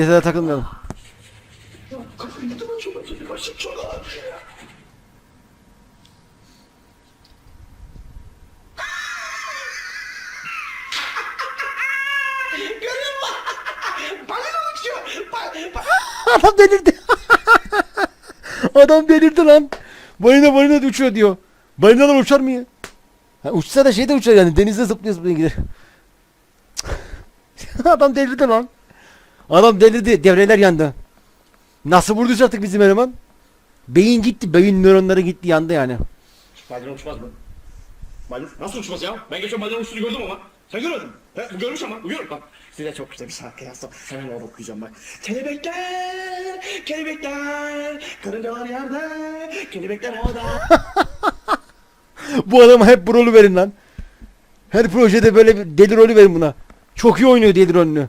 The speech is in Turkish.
detaya takılmayalım. Adam delirdi. Adam delirdi lan. Balina balina uçuyor diyor. Balinalar uçar mı ya? Ha, uçsa da şey de uçar yani denizde zıplıyor zıplıyor gider. Adam delirdi lan. Adam delirdi devreler yandı. Nasıl vurduysa artık bizim eleman? Beyin gitti beyin nöronları gitti yandı yani. Balina uçmaz mı? Balina nasıl uçmaz ya? Ben geçen balina uçtuğunu gördüm ama. Sen görmedin mi? He, görmüş ama. Buyur bak. Size çok güzel bir şarkı yazdım. Hemen onu okuyacağım bak. Kelebekler, kelebekler, karıncalar yerde, kelebekler havada. Bu adama hep bu rolü verin lan. Her projede böyle bir deli rolü verin buna. Çok iyi oynuyor deli rolünü.